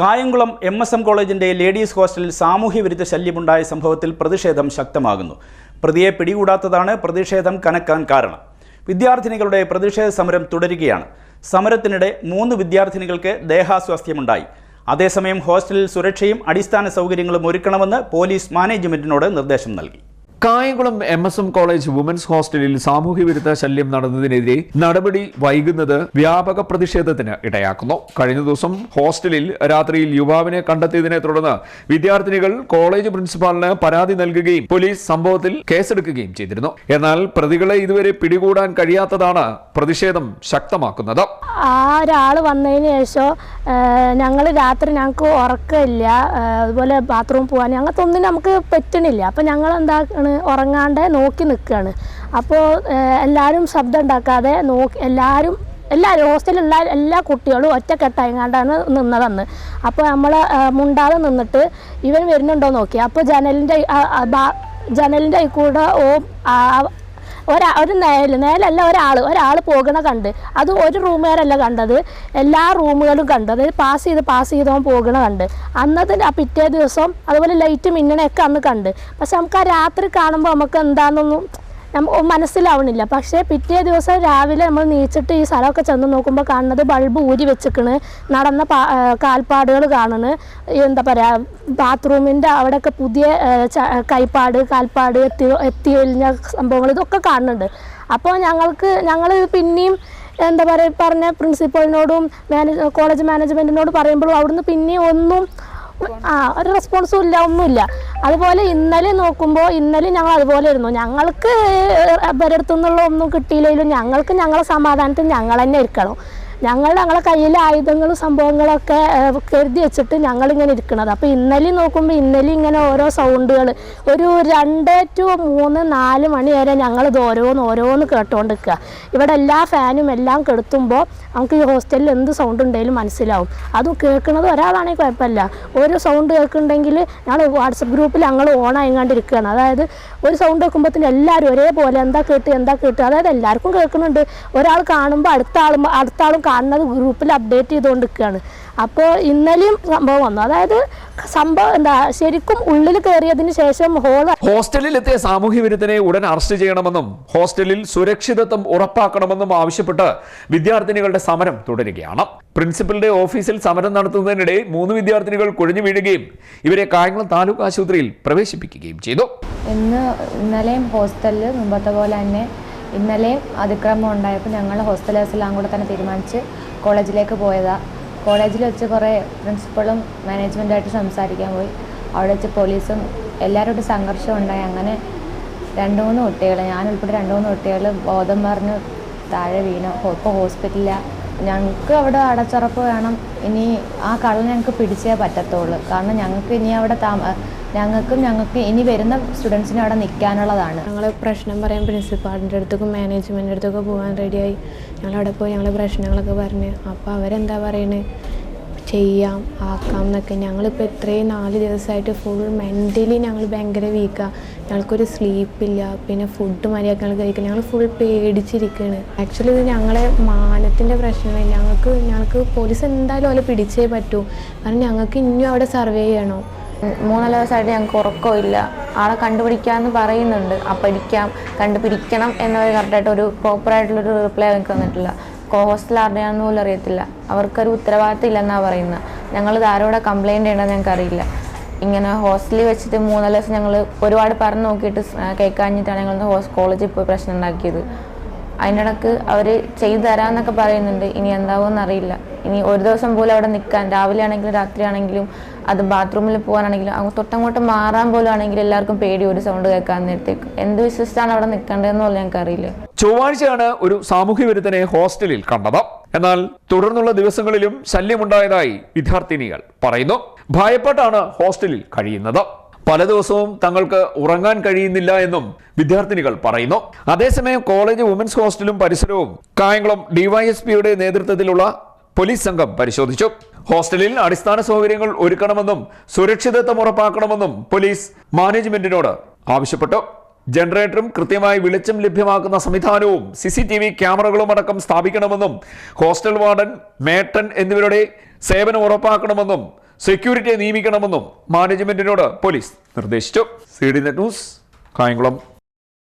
Kayamkulam M S M കോളേജിന്റെ ladies ഹോസ്റ്റലിൽ സാമൂഹ്യ വിരുദ്ധ ശല്യമുണ്ടായ സംഭവത്തിൽ പ്രതിഷേധം ശക്തമാകുന്നു. പ്രതിയെ പിടികൂടാത്തതാണ് പ്രതിഷേധം കനക്കാൻ കാരണം. വിദ്യാർത്ഥിനികളുടെ പ്രതിഷേധ സമരം തുടരുകയാണ്. സമരത്തിനിടെ മൂന്ന് വിദ്യാർത്ഥിനികൾക്ക് ദേഹാസ്വാസ്ഥ്യമുണ്ടായി. അതേസമയം ഹോസ്റ്റലിൽ സുരക്ഷയും അടിസ്ഥാന സൗകര്യങ്ങളും ഒരുക്കണമെന്ന് പോലീസ് മാനേജ്മെന്റിനോട് നിർദ്ദേശം നൽകി. Kayamkulam M S M college women's ഹോസ്റ്റലിൽ സാമൂഹ്യ വിരുദ്ധ ശല്യം നടന്നതിനെതിരെ നടപടി വൈകുന്നത് വ്യാപക പ്രതിഷേധത്തിന് ഇടയാക്കുന്നു. കഴിഞ്ഞ ദിവസം ഹോസ്റ്റലിൽ രാത്രിയിൽ യുവാവിനെ കണ്ടെത്തിയതിനെ തുടർന്ന് വിദ്യാർത്ഥിനികൾ കോളേജ് പ്രിൻസിപ്പാളിന് പരാതി നൽകുകയും പോലീസ് സംഭവത്തിൽ കേസെടുക്കുകയും ചെയ്തിരുന്നു. എന്നാൽ പ്രതികളെ ഇതുവരെ പിടികൂടാൻ കഴിയാത്തതാണ് പ്രതിഷേധം ശക്തമാക്കുന്നത്. ആ ഒരാൾ വന്നതിന് ശേഷം ഞങ്ങൾ രാത്രി ഞങ്ങൾക്ക് ഉറക്കമില്ല. അതുപോലെ ബാത്റൂം പോകാൻ ഞങ്ങൾക്ക് ഒന്നും നമുക്ക് പറ്റണില്ല. അപ്പം ഞങ്ങൾ ഉറങ്ങാണ്ട് നോക്കി നിൽക്കുകയാണ് അപ്പോൾ എല്ലാവരും ശബ്ദം ഉണ്ടാക്കാതെ നോക്കി എല്ലാവരും എല്ലാവരും ഹോസ്റ്റലിലുള്ള എല്ലാ കുട്ടികളും ഒറ്റക്കെട്ടായിങ്ങാണ്ടാണ് നിന്നതെന്ന്. അപ്പോൾ നമ്മൾ മുണ്ടാതെ നിന്നിട്ട് ഇവൻ വരുന്നുണ്ടോ നോക്കി. അപ്പോൾ ജനലിന്റെ ജനലിന്റെ കൂടെ ഓ ഒരാ ഒരു നേൽ നേലല്ല ഒരാൾ ഒരാൾ പോകണ കണ്ട്. അത് ഒരു റൂമുകാരല്ല കണ്ടത്. എല്ലാ റൂമുകളും കണ്ടു. അതായത് പാസ് ചെയ്ത് പാസ് ചെയ്തവൻ പോകണ കണ്ട്. അന്നത്തെ ആ പിറ്റേ ദിവസം അതുപോലെ ലൈറ്റ് മിന്നണയൊക്കെ അന്ന് കണ്ട്. പക്ഷെ നമുക്ക് ആ രാത്രി കാണുമ്പോൾ നമുക്ക് എന്താണെന്നൊന്നും മനസ്സിലാവണില്ല. പക്ഷേ പിറ്റേ ദിവസം രാവിലെ നമ്മൾ നീച്ചിട്ട് ഈ സ്ഥലമൊക്കെ ചെന്ന് നോക്കുമ്പോൾ കാണുന്നത് ബൾബ് ഊരി വെച്ചിക്കണ്. നടന്ന കാൽപ്പാടുകൾ കാണണ്. എന്താ പറയുക ബാത്റൂമിന്റെ അവിടെയൊക്കെ പുതിയ കൈപ്പാട് കാൽപ്പാട് എത്തി എത്തി കഴിഞ്ഞ സംഭവങ്ങൾ ഇതൊക്കെ കാണുന്നുണ്ട്. അപ്പോൾ ഞങ്ങൾക്ക് ഞങ്ങൾ പിന്നെയും എന്താ പറയുക പറഞ്ഞ പ്രിൻസിപ്പളിനോടും മാനേജ് കോളേജ് മാനേജ്മെന്റിനോട് പറയുമ്പോഴും അവിടുന്ന് പിന്നെയും ഒന്നും ആ ഒരു റെസ്പോൺസും ഇല്ല ഒന്നുമില്ല. അതുപോലെ ഇന്നലെ നോക്കുമ്പോൾ ഇന്നലെ ഞങ്ങൾ അതുപോലെ ഇരുന്നു. ഞങ്ങൾക്ക് ഇവരടുത്തു നിന്നുള്ള ഒന്നും കിട്ടിയില്ലെങ്കിലും ഞങ്ങൾക്ക് ഞങ്ങളെ സമാധാനത്തിൽ ഞങ്ങൾ തന്നെ ഇരിക്കണം. ഞങ്ങൾ ഞങ്ങളെ കയ്യിലെ ആയുധങ്ങളും സംഭവങ്ങളൊക്കെ കരുതി വെച്ചിട്ട് ഞങ്ങളിങ്ങനെ ഇരിക്കുന്നത് അപ്പോൾ ഇന്നലെ നോക്കുമ്പോൾ ഇന്നലെ ഇങ്ങനെ ഓരോ സൗണ്ടുകൾ ഒരു രണ്ട് ടു മൂന്ന് നാല് മണി വരെ ഞങ്ങൾ ഇത് ഓരോന്ന് ഓരോന്ന് കേട്ടുകൊണ്ട് നിൽക്കുക ഇവിടെ എല്ലാ ഫാനും എല്ലാം കെടുത്തുമ്പോൾ നമുക്ക് ഈ ഹോസ്റ്റലിൽ എന്ത് സൗണ്ട് ഉണ്ടെങ്കിലും മനസ്സിലാവും. അതും കേൾക്കുന്നത് ഒരാളാണെങ്കിൽ കുഴപ്പമില്ല. ഒരു സൗണ്ട് കേൾക്കുന്നുണ്ടെങ്കിൽ ഞങ്ങൾ വാട്സപ്പ് ഗ്രൂപ്പിൽ ഞങ്ങൾ ഓൺ ആയിക്കൊണ്ടിരിക്കുകയാണ് അതായത് ഒരു സൗണ്ട് വെക്കുമ്പോൾ എല്ലാവരും ഒരേപോലെ എന്താ കേട്ട് എന്താ കേട്ട്. അതായത് എല്ലാവർക്കും കേൾക്കുന്നുണ്ട്. ഒരാൾ കാണുമ്പോൾ അടുത്ത ആളും അടുത്ത ആളും കാണുന്നത് ഗ്രൂപ്പിൽ അപ്ഡേറ്റ് ചെയ്തുകൊണ്ടിരിക്കുകയാണ് അപ്പോൾ ഇന്നലെയും സംഭവം വന്നു. അതായത് സംഭവം എന്താ ശരിക്കും ഉള്ളിൽ കയറിയതിന് ശേഷം ഹോൾ ഹോസ്റ്റലിലെത്തിയ സാമൂഹ്യ വിരുദ്ധനെ ഉടൻ അറസ്റ്റ് ചെയ്യണമെന്നും ഹോസ്റ്റലിൽ സുരക്ഷിതത്വം ഉറപ്പാക്കണമെന്നും ആവശ്യപ്പെട്ട് വിദ്യാർത്ഥിനികളുടെ സമരം തുടരുകയാണ്. പ്രിൻസിപ്പലിന്റെ ഓഫീസിൽ സമരം നടത്തുന്നതിനിടെ മൂന്ന് വിദ്യാർത്ഥിനികൾ കുഴഞ്ഞു വീഴുകയും ഇവരെ കായംകുളം താലൂക്ക് ആശുപത്രിയിൽ പ്രവേശിപ്പിക്കുകയും ചെയ്തു. ഇന്ന് ഇന്നലെയും ഹോസ്റ്റലിൽ മുമ്പത്തെ പോലെ തന്നെ ഇന്നലെയും അതിക്രമം ഉണ്ടായപ്പോൾ ഞങ്ങൾ ഹോസ്റ്റലേഴ്സെല്ലാം കൂടെ തന്നെ തീരുമാനിച്ച് കോളേജിലേക്ക് പോയതാണ് കോളേജിൽ വെച്ച് കുറേ പ്രിൻസിപ്പളും മാനേജ്മെന്റായിട്ട് സംസാരിക്കാൻ പോയി. അവിടെ വെച്ച് പോലീസും എല്ലാവരോടും സംഘർഷം ഉണ്ടായി. അങ്ങനെ രണ്ട് മൂന്ന് കുട്ടികൾ ഞാൻ ഉൾപ്പെടെ രണ്ട് മൂന്ന് കുട്ടികൾ ബോധം പറഞ്ഞ് താഴെ വീണു. ഇപ്പോൾ ഹോസ്പിറ്റലിലാണ് ഞങ്ങൾക്ക് അവിടെ അടച്ചുറപ്പ് വേണം. ഇനി ആ കള്ളൻ ഞങ്ങൾക്ക് പിടിച്ചേ പറ്റത്തുള്ളൂ. കാരണം ഞങ്ങൾക്ക് ഇനി അവിടെ താമ ഞങ്ങൾക്കും ഞങ്ങൾക്ക് ഇനി വരുന്ന സ്റ്റുഡൻസിനും അവിടെ നിൽക്കാനുള്ളതാണ്. ഞങ്ങൾ പ്രശ്നം പറയാൻ പ്രിൻസിപ്പാളിന്റെ അടുത്തേക്കും മാനേജ്മെന്റിന്റെ അടുത്തൊക്കെ പോകാൻ റെഡിയായി ഞങ്ങളവിടെ പോയി ഞങ്ങൾ പ്രശ്നങ്ങളൊക്കെ പറഞ്ഞ്. അപ്പോൾ അവരെന്താ പറയുന്നത് ചെയ്യാം ആക്കാം എന്നൊക്കെ. ഞങ്ങളിപ്പോൾ ഇത്രയും നാല് ദിവസമായിട്ട് ഫുൾ മെന്റലി ഞങ്ങൾ ഭയങ്കര വീക്കാണ് ഞങ്ങൾക്കൊരു സ്ലീപ്പില്ല പിന്നെ ഫുഡ് മര്യാദ ഞങ്ങൾ ഞങ്ങൾ ഫുൾ പേടിച്ചിരിക്കുകയാണ് ആക്ച്വലി ഇത് ഞങ്ങളെ മാനത്തിന്റെ പ്രശ്നമല്ല ഞങ്ങൾക്ക് ഞങ്ങൾക്ക് പോലീസ് എന്തായാലും അവരെ പിടിച്ചേ പറ്റൂ. കാരണം ഞങ്ങൾക്ക് ഇനിയും അവിടെ സർവേ ചെയ്യണം. മൂന്നാൽ ദിവസമായിട്ട് ഞങ്ങൾക്ക് ഉറക്കമില്ല ആളെ കണ്ടുപിടിക്കാമെന്ന് പറയുന്നുണ്ട്. ആ പഠിക്കാം കണ്ടുപിടിക്കണം എന്നൊരു കറക്റ്റായിട്ട് ഒരു പ്രോപ്പറായിട്ടുള്ളൊരു റിപ്ലൈ ഞങ്ങൾക്ക് വന്നിട്ടില്ല ഹോസ്റ്റൽ ആരുടെയാണെന്ന് പോലും അറിയത്തില്ല. അവർക്കൊരു ഉത്തരവാദിത്തം ഇല്ലെന്നാണ് പറയുന്നത് ഞങ്ങൾ ആരോടെ കംപ്ലയിന്റ് ചെയ്യണമെന്ന് ഞങ്ങൾക്ക് അറിയില്ല. ഇങ്ങനെ ഹോസ്റ്റലിൽ വെച്ചിട്ട് മൂന്നാൽ ദിവസം ഞങ്ങൾ ഒരുപാട് പറഞ്ഞു നോക്കിയിട്ട് കേൾക്കാഞ്ഞിട്ടാണ് ഞങ്ങൾ ഹോസ് കോളേജിൽ പോയി പ്രശ്നം ഉണ്ടാക്കിയത്. അതിനിടക്ക് അവർ ചെയ്തു തരാമെന്നൊക്കെ പറയുന്നുണ്ട്. ഇനി എന്താവുമെന്ന് അറിയില്ല ഇനി ഒരു ദിവസം പോലും അവിടെ നിൽക്കാൻ രാവിലെ ആണെങ്കിലും രാത്രി ആണെങ്കിലും അത് ബാത്റൂമിൽ പോകാനാണെങ്കിലും അങ്ങ് തൊട്ടങ്ങോട്ട് മാറാൻ പോലും ആണെങ്കിലും എല്ലാവർക്കും പേടി ഒരു സൗണ്ട് കേൾക്കാൻ നേരത്തേക്ക്. എന്ത് വിശ്വസിച്ചാണ് അവിടെ നിൽക്കേണ്ടതെന്ന് പോലും ഞങ്ങൾക്ക് അറിയില്ല. ചൊവ്വാഴ്ചയാണ് ഒരു സാമൂഹ്യ വിരുദ്ധനെ ഹോസ്റ്റലിൽ കണ്ടത്. എന്നാൽ തുടർന്നുള്ള ദിവസങ്ങളിലും ശല്യമുണ്ടായതായി വിദ്യാർത്ഥിനികൾ പറയുന്നു. ഭയപ്പെട്ടാണ് ഹോസ്റ്റലിൽ കഴിയുന്നത്. പല ദിവസവും തങ്ങൾക്ക് ഉറങ്ങാൻ കഴിയുന്നില്ല എന്നും വിദ്യാർത്ഥിനികൾ പറയുന്നു. അതേസമയം കോളേജ് വുമൻസ് ഹോസ്റ്റലും പരിസരവും കായംകുളം ഡിവൈഎസ്പിയുടെ നേതൃത്വത്തിലുള്ള പോലീസ് സംഘം പരിശോധിച്ചു. ഹോസ്റ്റലിൽ അടിസ്ഥാന സൗകര്യങ്ങൾ ഒരുക്കണമെന്നും സുരക്ഷിതത്വം ഉറപ്പാക്കണമെന്നും പോലീസ് മാനേജ്മെന്റിനോട് ആവശ്യപ്പെട്ടു. ജനറേറ്ററും കൃത്യമായി വെളിച്ചം ലഭ്യമാക്കുന്ന സംവിധാനവും സി സി ടി വി ക്യാമറകളും അടക്കം സ്ഥാപിക്കണമെന്നും ഹോസ്റ്റൽ വാർഡൻ മേട്ടൻ എന്നിവരുടെ സേവനം ഉറപ്പാക്കണമെന്നും സെക്യൂരിറ്റിയെ നിയമിക്കണമെന്നും മാനേജ്മെന്റിനോട് പോലീസ് നിർദ്ദേശിച്ചു. C D net news Kayamkulam.